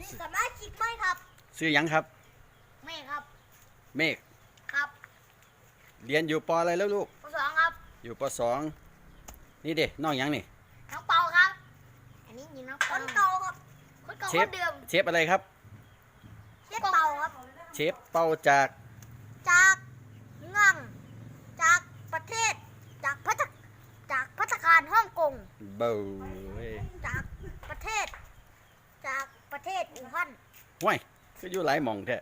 นี้สมาชิกไหมครับ ซื้อหยังครับ ไม่ครับเมฆครับเรียนอยู่ปออะไรแล้วลูก ข้อสองครับอยู่ปสองนี่เด้น้องหยังนี่ น้องเปาครับ อันนี้ยินน้องเปาคนเก่าครับคนเก่าเชคฟนเดิมเชฟอะไรครับเชฟเปาครับ เชฟเป่าจากจากงั่งจากประเทศ จากพัฒจากพัฒคารฮ่องกง เบาเว้ยจากประเทศ จากประเทศ อู่ฮั่นห้วยก็อยู่หลายหม่องแท้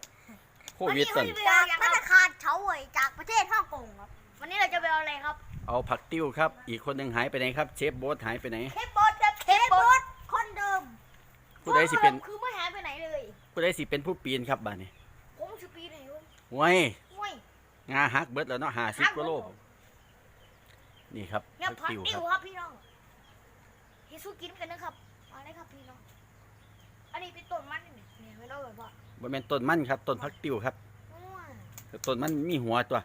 โควิดสั่นจากพัฒคารเฉาเว่ยจากประเทศฮ่องกงครับ วันนี้เราจะไปเอาอะไรครับ เอาผักติ้วครับ อีกคนหนึ่งหายไปไหนครับ เชฟโบ๊ทหายไปไหนเทปบอสครับเทปบอสคนเดิมผู้ใดสิเป็นคือไม่หายไปไหนเลยผู้ใดสิเป็นผู้ปีนครับบ้านนี้ผมชื่อปีไหนวะห้วยโอ้ยงาหักเบิดแล้วเนาะหาสิบกว่าโลนี่ครับเนี่ยผักพักติ้วติควรับครับพี่น้องเฮซูกินกันนะครับมาเลยครับพี่น้องอั นนี้เป็นต้นมันนี่เนี่ยไม่ต้องแบบว่าบ่แม่นต้นมันครับต้นผักติ้วครับอ้วนต้นมันมีหัวตัว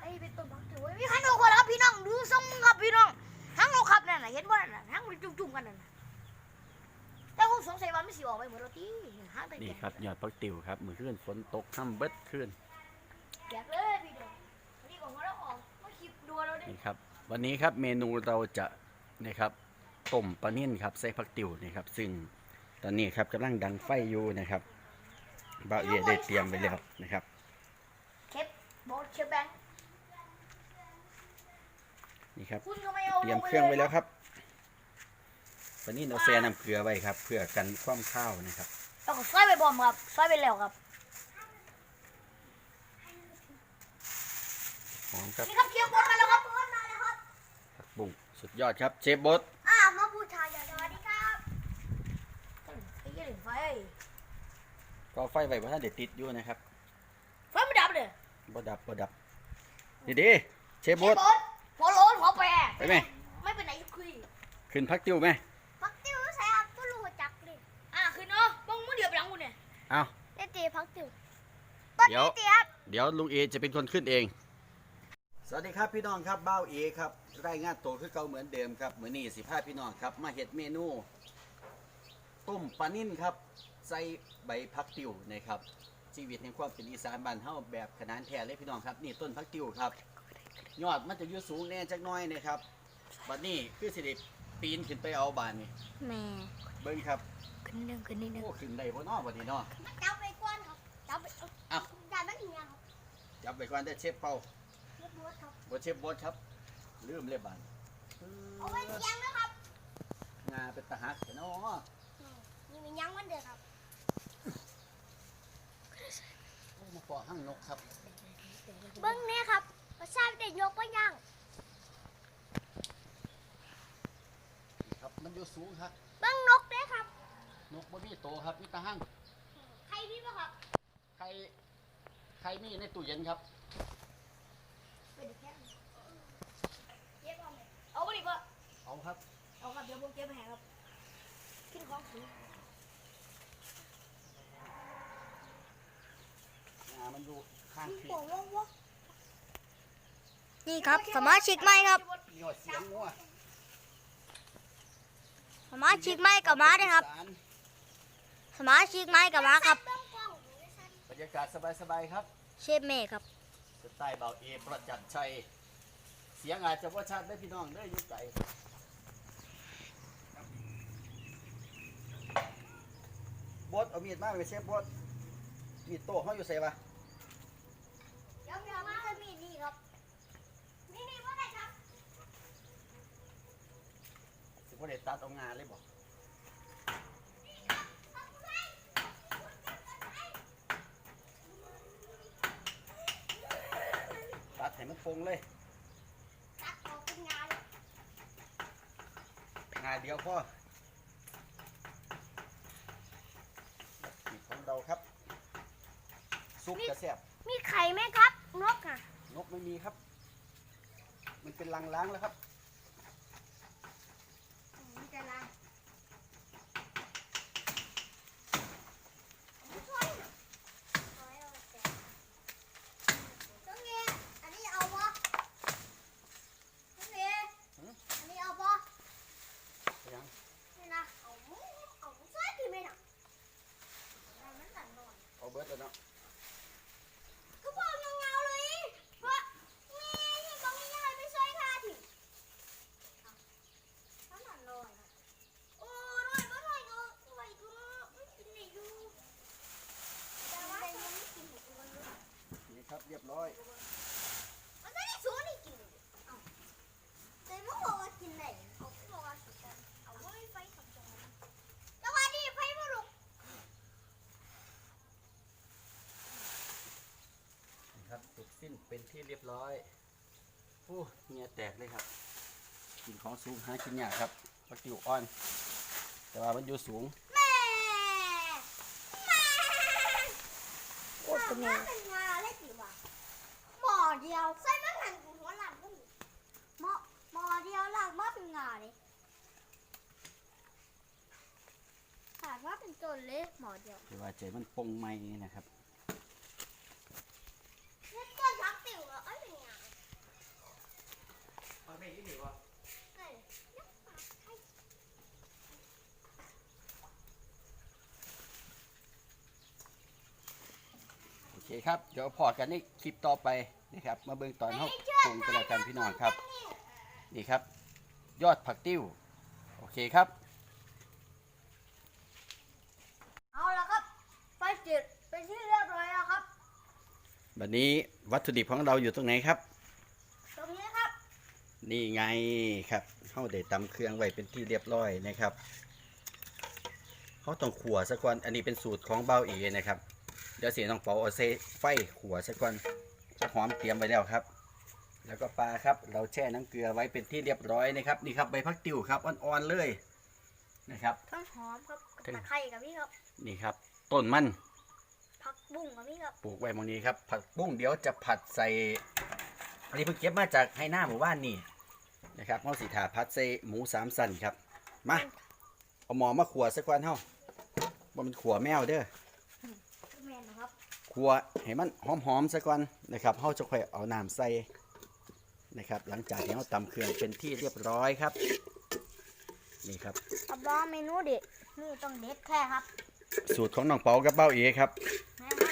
อันนี้เป็นต้นพักติวมีขันโอคนครับพี่น้องดูทรงครับพี่น้องทั้งโอครับนั่นน่ะเห็นบ่นั่นน่ะทั้งมันจุ่มๆกันนั่นน่ะแต่ผมสงสัยว่าไม่สิออกไปเหมือนเราตีห้างแต่นี่แกะครับยอดผักติ้วครับมือขึ้นฝนตกค่ำเบิดขึ้นแกะเลยพี่น้องวันนี้ผมก็ต้องออกมาคลิปดูเราดินี่ครับ วันนี้ครับเมนูเราจะนะครับต้มปลานิ่นครับใส่ผักติ้วนี่ครับซึ่ง ตอนนี้ครับกำลังดังไฟอยู่นะครับบ่าวเอียได้เตรียมไว้แล้วนะครับเชฟบอสเชฟแบงค์นี่ครับคุณก็ไม่เอาเตรียมเครื่องไว้แล้วครับปลานิ่นเอาแซ่น้ำเกลือไว้ครับ เพื่อกันความข้าวนะครับต้องซอยไปบอมครับซอยไปแล้วครับหอมครับนี่ครับเคี่ยวบดมาแล้วครับบดมาแล้วครับผักบุ้งสุดยอดครับเชฟโบ๊ทอ่ามาพูดชายสวัสดีครับไอ้ยี่หนึ่งไฟ ก็ไฟไว้เพราะท่านเด็ดติดอยู่นะครับไฟไม่ดับเลยบ่ดับบ่ดับนี่ดีเชฟโบ๊ทบดหัวโล้นหัวแปรไปไหมไม่เป็นไหนคุยขึ้นพักติ้วไหมพักติวใส่ครับตัวรู้จักเลยอ่าคือเนาะมึงมึงเดี๋ยวไปหลังกูเนี่ยเอาเต้ตีพักติวต้นเดี๋ยวนี้ตีครับเดี๋ยวลุงเอจะเป็นคนขึ้นเอง สวัสดีครับพี่น้องครับบ้าวเอครับรายงานตัวคือเก่าเหมือนเดิมครับเหมือนนี่สิพาพี่น้องครับ มาเห็ดเมนูต้มปลานิ่นครับ ใส่ใบพักติวนะครับชีวิตแห่งความเป็นอีสานบ้านเฮาแบบขนานแท้เลยพี่น้องครับนี่ต้นพักติวครับ ยอดมันจะอยู่สูงแน่จักหน้อยนะครับบัดนี้คือสิได้ปีนขึ้นไปเอาบานนี่แม่เบิ้งครับขึ้นหนึ่งขึ้นนิดนึงโอ้ขึ้นได้บ่เนาะบัดนี้เนาะจับไปก้อนครับจับไปอ้าวจับไม่ถึงยังครับจับไปก่อนได้อเชฟเป่าเรียบร้อยครับบ่เชฟบดครับลืมเลยบานเอาไปเลี้ยงนะครับงาเป็นตะหักเนาะนี่มันยังวันเดียวครับ โอ้ มาปอหั่งนกครับเบิ้งนี่ครับประชาชนยกไปยังครับ มันอยู่สูงครับ เบิ้งนกด้วยครับ นกบ่มีโตครับมีแตะหั่งใครพี่ป่ะครับใครใครมีในตู้เย็นครับเป็นแค่เก็บเอาไหมเอาไปดิป่ะเอาครับ เอาครับเดี๋ยวผมเก็บไปให้ครับขึ้นของสูงามันอยู่ข้างพี่นี่ครับสมาชิกใหม่ครับมีหอดเสียงงัวสมาชิกใหม่กับมาด้วยครับสารสมาชิกใหม่กับมาครับบรรยากาศสบายๆครับ เชฟเมย์ครับสไตล์เบาเอประจันชัย เสียงอาจจะว่าชัดได้อพี่น้องได้ออยู่ไกลบดเอามีดมาไปเชฟบดมีดโต้เขาอยู่ใส่ปะ เดี๋ยวเดี๋ยวมาเลยมีนี่ครับ นี่นี่ว่าไงครับ สิ บ่ได้ตัดเอางานเลยบ่ตัดให้มันฟงเลยตัดออกเป็นงานเลยงานเดียวพอนี่ของเราครับ ซุปกระแซบมีไข่ไหมครับ นกอะ นกไม่มีครับ มันเป็นรังล้างแล้วครับ มันจะลาต้องเงี้ยอันนี้เอาปะต้องเงี้ยอันนี้เอาปะ ไปยัง นี่นะเอาเอาใส่ที่ไม่นะ ไป เอา ยัง ใส่ ไป ที่ ยัง ไม่นะ ไปยัง อย มันไม่ได้สูนี่กินเลยเอาแต่มึงบอกว่ากินไหนเอามึงบอกว่าสุดกันเอาไว้ไฟกับจอแล้ววันนี้ไฟมาลุก ครับ สุกสิ้นเป็นที่เรียบร้อยโอ้เหงียแตกเลยครับกินของสูงหากินยากครับปักติวอ่อน แต่ว่ามันอยู่สูงแม่แม่โอ้ตัวแม่ถ้าเป็นงาอะไรสิวะหมอเดียวใส่มันหันหัวหลังก็มีหมอหมอเดียวหลังมาเป็นงาเลยขาดว่าเป็นต้นเลยหมอเดียวแต่ว่าใจมันปงไม้นะครับ เล่นต้นพักติ๋วเหรอเอ้ยเป็นงา เอาไปที่ไหนวะเอ้ยยักษ์ปากไทยโอเคครับ เดี๋ยวพอกันในคลิปต่อไปนะครับ มาเบิ่งตอนเขาปรุงกันแล้วกันพี่น้องครับ นี่ครับ ยอดผักติ้ว โอเคครับ เอาละครับไฟติดเป็นที่เรียบร้อยแล้วครับ วันนี้วัตถุดิบของเราอยู่ตรงไหนครับตรงนี้ครับ นี่ไงครับเขาได้ตำเครื่องไว้เป็นที่เรียบร้อยนะครับเขาต้องขัวสักก่อนอันนี้เป็นสูตรของเบาเอนะครับ เดี๋ยวเสียน้องเปาเอาเซไฟขัวสักก่อนผักหอมเตรียมไว้แล้วครับ แล้วก็ปลาครับ เราแช่น้ำเกลือไว้เป็นที่เรียบร้อยนะครับ นี่ครับใบพักติวครับอ่อนๆเลยนะครับต้นหอมครับถึงตะไคร้กับพี่ครับ นี่ครับ ต้นมันผักบุ้งกับพี่ครับปลูกไว้ตรงนี้ครับ ผักบุ้งเดี๋ยวจะผัดใส่อันนี้เพิ่งเก็บมาจากให้หน้าหมู่บ้านนี่ นะครับเขาสีถาผัดใส่หมูสามสันครับ มาเอาหมอมาขัวสักวันเฮาว่ามันขัวแมวเด้อแมนนะครับขัวให้มันหอมๆสักวันนะครับเฮาจะค่อยเอาน้ำใส่นะครับ หลังจากที่เราตำเครื่องเป็นที่เรียบร้อยครับ นี่ครับรับรองเมนูเด็ดนี่ต้องเด็ดแค่ครับสูตรของน้องเปากับเบ้าเอครับ นะครับ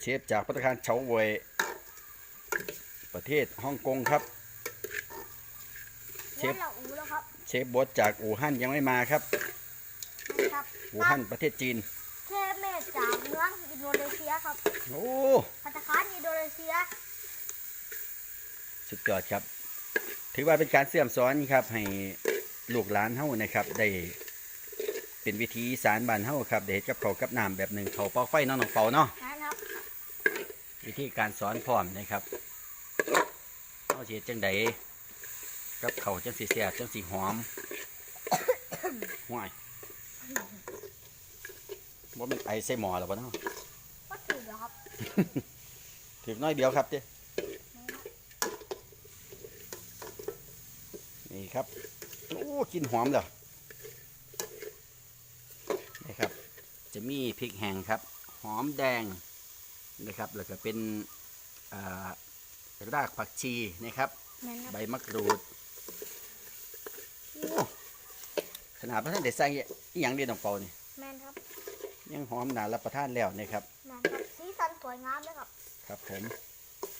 เชฟจากพัตตาคารเฉาเวยประเทศฮ่องกงครับเชฟแล้วเราอูแล้วครับเชฟบดจากอู่ฮั่นยังไม่มาครับนะครับอู่ฮั่นประเทศจีนเชฟเมดจากเมืองอินโดนีเซียครับโอ้พัตตาคารอินโดนีเซีย สุดยอดครับ ถือว่าเป็นการเสื่อมสอนครับให้ลูกหลานเฮานะครับ ได้เป็นวิธีอีสารบ้านเฮาครับได้เฮ็ดกับเขาวกับน้ำแบบหนึ่งเขาเป่าไฟเน้องน้องเป่าเนาะนะครับวิธีการสอนพร้อมนะครับเฮาสิเฮ็ดจังใด กับเขาวจังสิแซ่บจังสิหอมห่วยว่ามันไอใส่หมอแล้วปะเนาะก็ถือเหรอครับถึงน้อยเดียวครับเจ้นี่ครับโอ้กลินหอมเลยนี่ครับ จะมีพริกแห้งครับ หอมแดงนะครับแล้วก็เป็นอ่ารากผักชีนะครับแมนครับใบมะกรูดโอ้ ขนาดพระท่านเด็ดใส่อหย่างเดียวน้องเปานี่แมนครับยังหอมหนารับประทานแล้วนะครับแมนครับสีสันสวยงามเลยครับ ครับผม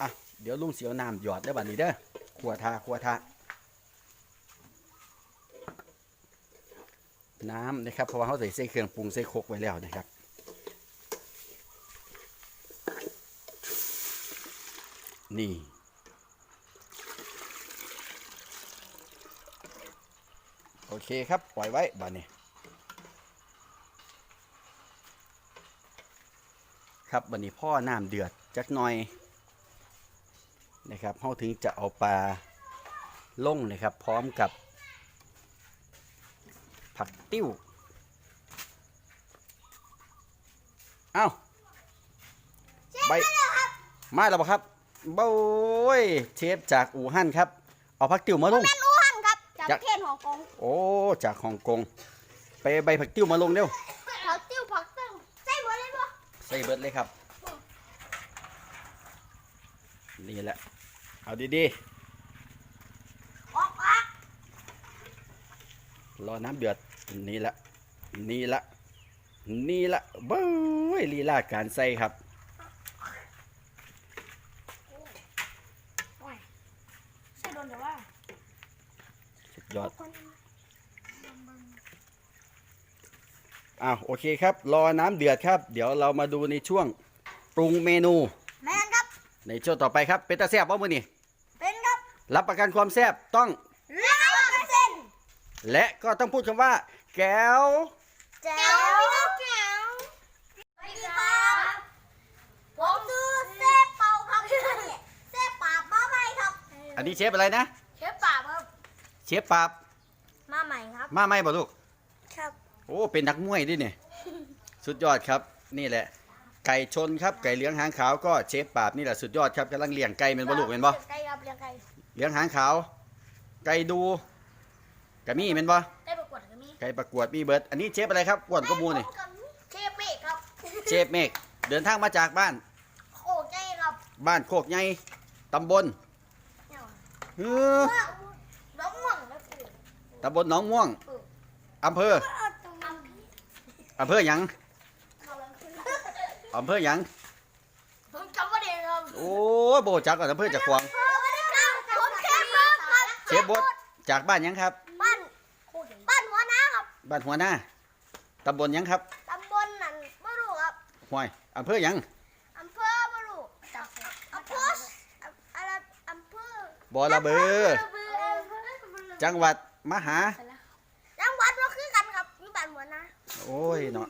อะเดี๋ยวลุงเสียวน้ำหยอดได้อบัดนี้เด้อขวทาขวทาน้ำนะครับเพราะว่าเขาใส่ใส่เครื่องปรุงใส่โครกไว้แล้วนะครับนี่ โอ เคครับ ปล่อยไว้บัดนี้ ครับบันนี้พ่อน้ำเดือดจักหน่อยนะครับเขาถึงจะเอาปลาลงนะครับ พร้อมกับ ผักติ้วเอ้าใบมาแล้วบ่ครับโบ้ยเชฟจากอู่ฮั่นครับ เอาผักติ้วมาลงแมนอูฮันครับจากจากประเทศฮ่ องกงโอ้จากฮ่องกงไปใบผักติ้วมาลงเร็วผักติ้วผักติ้วใส่หมดเลยปะใส่เบิดเลยครับนี่แหละเอาดีออกออกๆรอน้ำเดือดนี่ละนี่ละนี่ละเบ้ยลีลาการใส่ครับ โอ้ยใส่โดนเดี๋ยวว่า สุด ยอดคนอ้าวโอเคครับ รอน้ำเดือดครับ เดี๋ยวเรามาดูในช่วงปรุงเมนู แมนครับ ในช่วงต่อไปครับ เป็นตาแซ่บบ่มื้อนี้เป็นครับ รับประกันความแซ่บต้องร้อยเปอร์เซ็นต์และก็ต้องพูดคำว่า แก้วแจ๋วพี่น้องแจ๋วสวัสดีครับผมคือเซฟเป่าครับเซฟปราบมาใหม่ครับ อันนี้เชฟอะไรนะ ฟปราบมาใหม่ครับ มาไหมบ่ลูก ครับ โอ้ เป็นนักมวยดิเนี่ย สุดยอดครับ นี่แหละ ไก่ชนครับ ไก่เหลืองหางขาวก็เชฟปราบนี่แหละสุดยอดครับกำลังเลี้ยงไก่เป็นบ่ลูกเป็นบ่ ไก่ครับเลี้ยงไก่เหลืองหางขาว ไก่ดูกะมี่เป็นบ่ ไก่ประกวดก็มีไก่ประกวดมีเบิร์ด อันนี้เชฟอะไรครับกวนกระมูนี่ เชฟเมฆครับ เชฟเมฆ เดินทางมาจากบ้านโคใจครับ บ้านโคกใหญ่ตำบลเออน้องม่วงนะคือ ตำบลหนองม่วงอำเภออำเภอหยังอำเภอหยังผมจำว่าเด็กครับโอ้ยโบจักก่อนอำเภอจากขวางผมเชฟครับเชฟบดจากบ้านหยังครับ บ้านบ้านหัวหน้าครับบ้านหัวหน้าตำบลหยังครับตำบลนั่นไม่รู้ครับห้วยอำเภอหยังอำเภอไม่รู้อำเภออะไรอำเภอบ่อระเบือจังหวัด มหา จังหวัดเราคือกันครับมีบ้านหัวหน้าโอ้ยเนาะ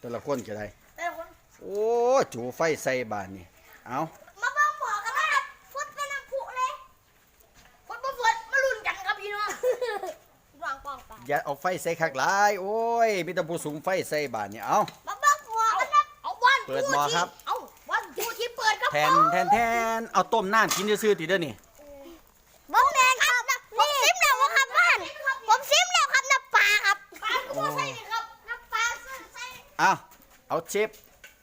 แต่ละคนก็ได้ แต่คนโอ้จูไฟใส่บ้านนี่ เอามาเบิ่งหมอกันนะครับฟุตเป็นน้ำผุเลยฟุตบ่ฟุตมาลุ้นกันครับพี่น้องวางปองไปอย่าเอาไฟใส่คักหลาย โอ้ยมีแต่ผู้สูงไฟใส่บ้านนี่ เอามาเบิ่งหมอกันนะเอาวันเปิดหม้อครับ เอาวันทูที่เปิดครับแทนแทนแทนเอาต้มน้ำกินซื่อๆติเด้อนี่ บ้งแมนครับผมซิมแล้วครับบ้านผมซิมแล้วครับน้ำปลาครับปลาคือใส่นี่ครับน้ำปลาใส่ เอาเอาเชฟ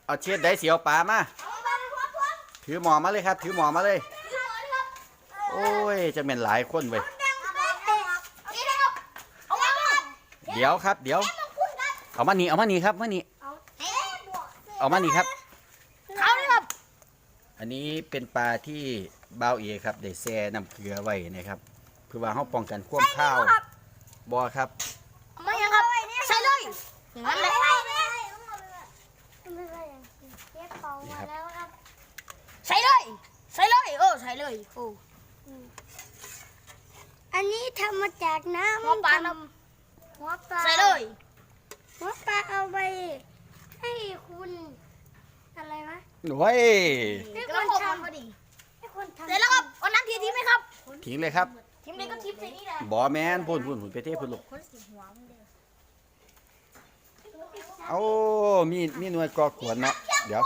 เอาเชฟได้เสียวปลามาเอามาเป็นพวกถือหมอมาเลยครับ ถือหมอมาเลยครับโอ้ยจะเป็นหลายคนเว้ยดังไปนี่นะครับเอามาครับเดี๋ยวครับ เดี๋ยวต้องพูดครับเอามานี่เอามานี่ครับมานี่เอาเอ๊ะบวกเอามานี่ครับเขาเลยครับ อันนี้เป็นปลาที่บ่าวเอครับได้แช่น้ำเกลือไว้นะครับเพื่อว่าเขาป้องกันความข้าวบอครับไม่ยังครับใส่เลยอย่างนั้นเลยใส่เลย ใส่เลยเออใส่เลยโอ้อันนี้ทำมาจากน้ำหัวปลาน้หัวปลาำใส่เลยหัวปลาเอาไปให้คุณอะไรวะโอ้ยให้คนทำพอดีให้คนทำเสร็จแล้วครับเอาน้ำทีทีไหมครับทิ้งเลยครับทีมนี้ก็ทิปใส่นี่แหละบอแมนพุ่นพุ่นพุ่นไปเทพุ่นลูกคนสีหัวมันเด้อเอามีมีหน่วยกอกวนเนาะเดี๋ยว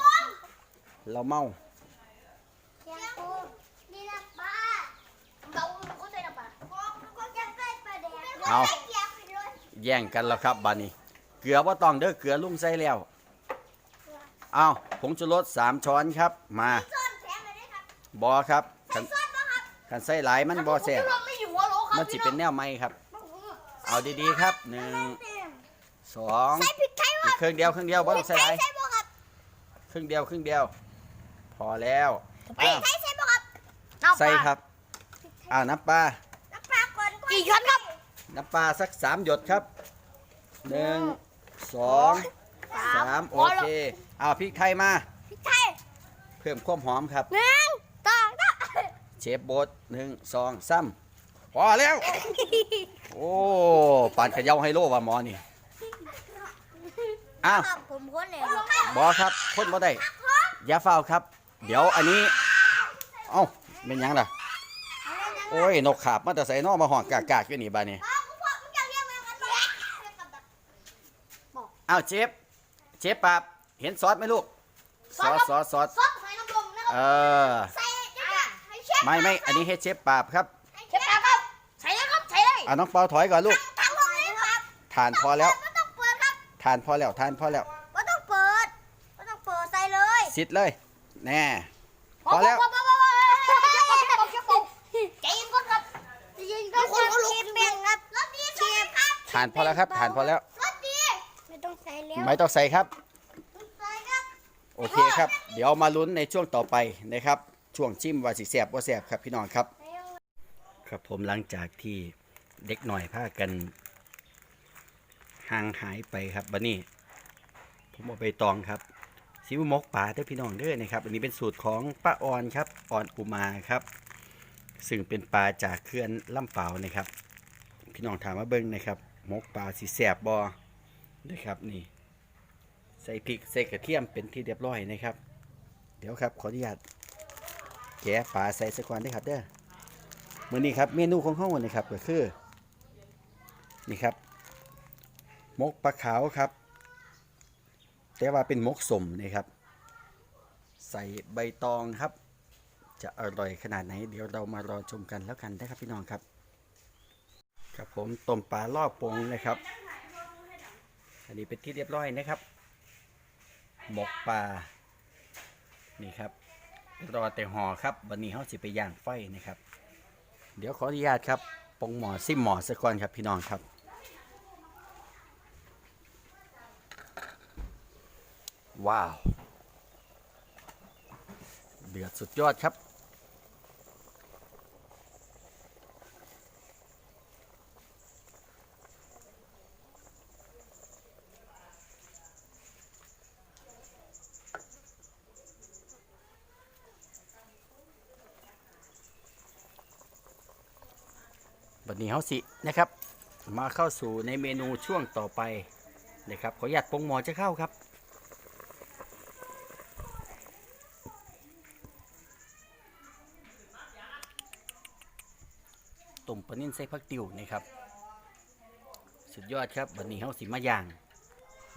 เราเมา เชียงปูนี่นะปลา เราคนใส่น้ำปลา ก็จะใส่ปลาแดง เอาแย่งกันแล้วครับบานี้ เกลือว่าต้องเด้อเกลือลุ่มใส่แล้ว เอาผงชูรสสามช้อนครับ มาซ่อนแข็งเลยนะครับบอครับคันซ่อนปะครับคันใส่หลายมันบอแซ่บผมจะลงไม่อยู่หัวโหลครับมันสิเป็นแนวไหมครับ เอาดีๆครับหนึ่งสองใส่พริกไทยอีว่ะกครึ่งเดียวครึ่งเดียวบ่ต้องใส่หลายใส่บ่ครับครึ่งเดียวครึ่งเดียว พอแล้วพริอ้ากวไทยใส่บ่ครับใส่ครับ อ่าน้ำปลาน้ำปลาก่อนกี่ช้อนครับ น้ำปลาสักสามหยดครับหนึ่งสองสามโอเคเอาพริกไทยมาพริกไทยเพิ่มความหอมครับหนึ่งสองสามเชฟโบดหนึ่งสองสามพอแล้ว โอ้ปานเขย่าไฮโลว่ะหมอนี่อ้าวครับผมคนเนี่ยบอครับคนบ่ได้อย่าเฝ้าวครับ เดี๋ยวอันนี้เอ้าเป็นหยังล่ะโอ้ยนกขาบมาแต่ใส่นอมาห่องกากากๆอยู่นี่บาดนี้ อ้าวเชฟเชฟปราบเห็นซอสไหมลูก ซอสซอสซอสซอสใส่น้ำลมนะคเอรับอใส่ให้เชฟไม่ไม่อันนี้เฮ็ดเชฟปราบครับเชฟครับใส่เลยครับใส่เลยอะน้องเปาถอยก่อนลูกทำเลยครับทานพอแล้วไม่ต้องเปิดครับทานพอแล้วทานพอแล้วไม่ต้องเปิดไม่ต้องเปิดใส่เลยสิทธิ์เลยแน่ พอแล้ว พอพอพอพอเชฟปุ๊บใจเย็นก่อนครับยิงทุก็กคนก็ลุกเบ่งครับรถดีเชฟครับทานพอแล้วครับทานพอแล้ว รถดี ไม่ต้องใส่ แล้วไม่ต้องใส่ครับ ใส่ครับโอเคครับ เดี๋ยวมาลุ้นในช่วงต่อไปนะครับ ช่วงชิมว่าสิแสบว่าแสบครับพี่น้องครับ ครับผมหลังจากที่เด็กหน่อยพากันห่างหายไปครับบันนี้ ผมเอาไปตองครับซิวมกป่าเด้อพี่น้องเด้อนะครับ อันนี้เป็นสูตรของป้าออนครับออนอุมาครับ ซึ่งเป็นปลาจากเขื่อนลำเปล่านะครับ พี่น้องถามมาเบิ้งนะครับมกปลาสีแสบบอนะครับนี่ใส่พริกใส่กระเทียมเป็นที่เรียบร้อยนะครับ เดี๋ยวครับขออนุญาตแกะปลาใส่สะก่อนได้ครับเด้อมื้อนี้ครับเมนูของเฮานะครับก็คือนี่ครับมกปลาขาวครับ แต่ว่าเป็นมกสมนะครับ ใส่ใบตองครับ จะอร่อยขนาดไหน เดี๋ยวเรามารอชมกันแล้วกันนะครับพี่น้องครับ ครับผมต้มปลาลอบปงนะครับ อันนี้เป็นที่เรียบร้อยนะครับ หมกปลา นี่ครับ รอแต่ห่อครับ วันนี้เขาสิไปย่างไฟนะครับ เดี๋ยวขออนุญาตครับปงหมอซิมหมอสะก่อนครับพี่น้องครับว้าว เดือดสุดยอดครับ วันนี้เขาสินะครับ มาเข้าสู่ในเมนูช่วงต่อไปนะครับ ขออนุญาตปงหมอจะเข้าครับต้มปลานิ่นใส่ผักติวนะครับ สุดยอดครับวันนี้เขาสิมาย่าง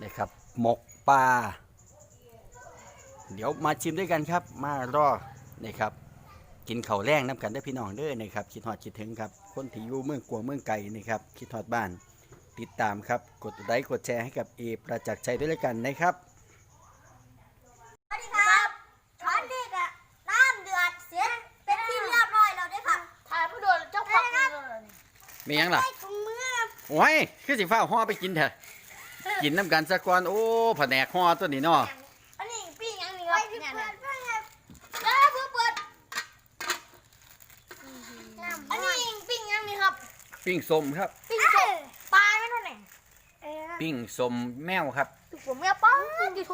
นะครับ หมกปลา เดี๋ยวมาชิมด้วยกันครับ มารอนะครับ กินข้าวแรงน้ำกันได้อพี่น้องเด้อนะครับคิดฮอดคิดถึงครับ คนที่อยู่เมืองกวางเมืองไก่นะครับคิดฮอดบ้าน ติดตามครับ กดไลค์กดแชร์ให้กับเอประจักษ์ชัยด้วยแล้วกันนะครับสวัสดีครับตอนนี้ก็น้ำเดือดเสียเป็นที่เรียบร้อยแล้วเด้อค่ะถ่ายผู้โดนเจ้าของเลยมีหยังล่ะ ใส่ถุงมือโอ้ย คือสิฟ้าห่อไปกินเถอะกินน้ำกันสักก่อน โอ้แผนกห่อตัวนี้เนาะอันนี้ปิ้งยังนี่ค ไป รับ ที่ เนี่ย เปิ นะ ดเพื่อนครับ แล้วเพื่อเปิด น้ำ อันนี้ปิ้งยังนี่ครับ ปิ้งสมครับ ปิ้งสดปลาไม่เท่าไหร่เออปิ้งสมแมวครับผมเนี่ยป้าดิโถ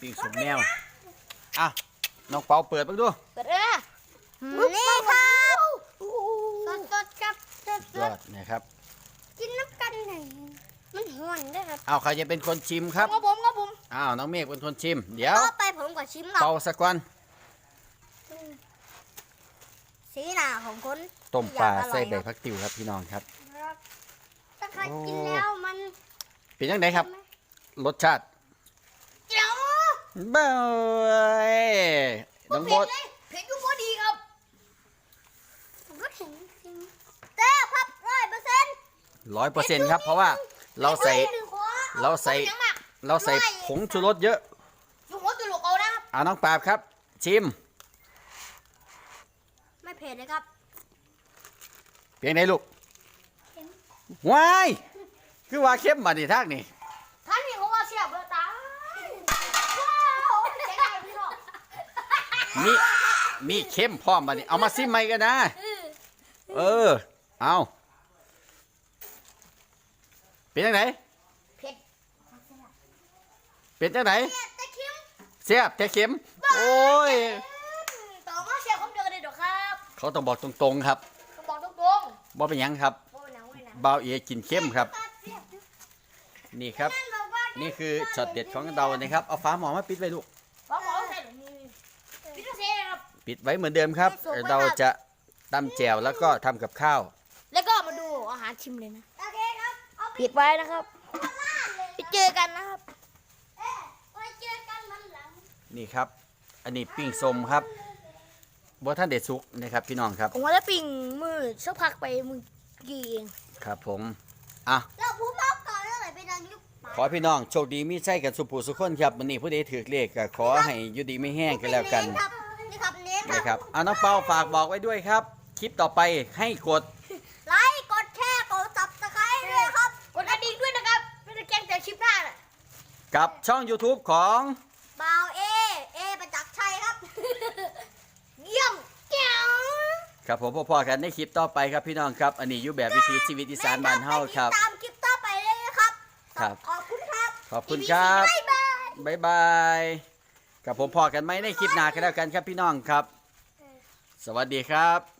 ปิ้งสมแมวอะน้องเปาเปิดบ้างดูเปิดเลยนะนี่ครับสดสดๆครับสดสยอดดนะครับๆกินน้ำกันหน่อยมันห่วนด้วยครับเอาใครจะเป็นคนชิมครับ ก็ผมก็ผมอ้าวน้องเมฆเป็นคนชิม เดี๋ยว ต่อไปผมก็ชิมหรอกเป่าสักก่อน สีหน้าของคนต้มปลาอยากอร่อยใส่ใบครับพักติวครับพี่น้องครับ ครับถ้าใครโอ้กินแล้วมันเป็นยังไงครับ รสชาติเจ้าเบ้ยน้องโบดเผ็ดก็พอดีครับผมก็เห็นจริงแต่ครับร้อยเปอร์เซ็นต์ร้อยเปอร์เซ็นต์ครับ เพราะว่าเราใส่เราใส่ยังมากเราใส่ผงชูรสเยอะอยู่หัวตุลกเอานะครับเอาน้องปราบครับ ชิมไม่เผ็ดเลยครับเพียงไหนลูกเค็มว้ายคือว่าเข้มมาดิทางนี่ท่านนี่เขาว่าเสียบเลยตายว้าวเจ๋งไงพี่น้องมีมีเข้มพร้อมมาดิเอามาซิมใหม่กันนะ เออ เอาเป็นยังไงเผ็ดเป็นจังไหนตะเค็มเสียบแต่เข็มโอ้ย เขาต้องบอกตรงๆครับก็บอกตรงบ่เป็นหยังครับๆโอ้ยหนังเว้ยหนังบ่าวเอกินเข้มครับตัดเสียบนี่ครับนั่นบอกว่านี่คือช็อตเด็ดของเรานะครับเอาฟ้าหมอมาปิดไว้ลูกบอกหมอใส่หรือนี่พี่ต้องเซ่ครับ ปิดไว้เหมือนเดิมครับ เราจะตำแจวแล้วก็ทำกับข้าว แล้วก็มาดูอาหารชิมเลยนะ โอเคครับ เอาปิดไว้นะครับบ้านเลยไปเจอกันนะครับ เอ๊ะไว้เจอกันวันหลัง นี่ครับ อันนี้ปิ้งส้มครับ บ่ท่านเด็ดสุกนะครับพี่น้องครับผมว่าจะปิ่งมือสักพักไปมือกี่เองครับผมอะแล้วผมเอาต่อเรื่องไหนไปดังยุคขอให้พี่น้องโชคดีมีใจกันสุขผู้สุขคนครับวันนี้ผู้ใดถือเลขก็ขอให้อยู่ดีไม่แห้งกันแล้วกันครับนี่ครับเน้นนะครับเอาน้องเปาฝากบอกไว้ด้วยครับ คลิปต่อไปให้กดไลค์กดแชร์กดซับสไครต์ด้วยครับกดกระดิ่งด้วยนะครับไม่ได้แจ้งแต่คลิปหน้าน่ะกับช่อง YouTube ของ บ่าวเอ เอประจักษ์ชัยครับ เยี่ยมแจ๋ว ครับผมพอๆกันในคลิปต่อไปครับพี่น้องครับ อันนี้อยู่แบบวิถีชีวิตอีสานบ้านเฮาครับแม่ไปติดตามคลิปต่อไปเลยนะครับ ครับ ขอบคุณครับ ขอบคุณครับ บ๊ายบาย บ๊ายบายกับผมพอกันไหมในคลิปหน้ากันแล้วกันครับพี่น้องครับ สวัสดีครับ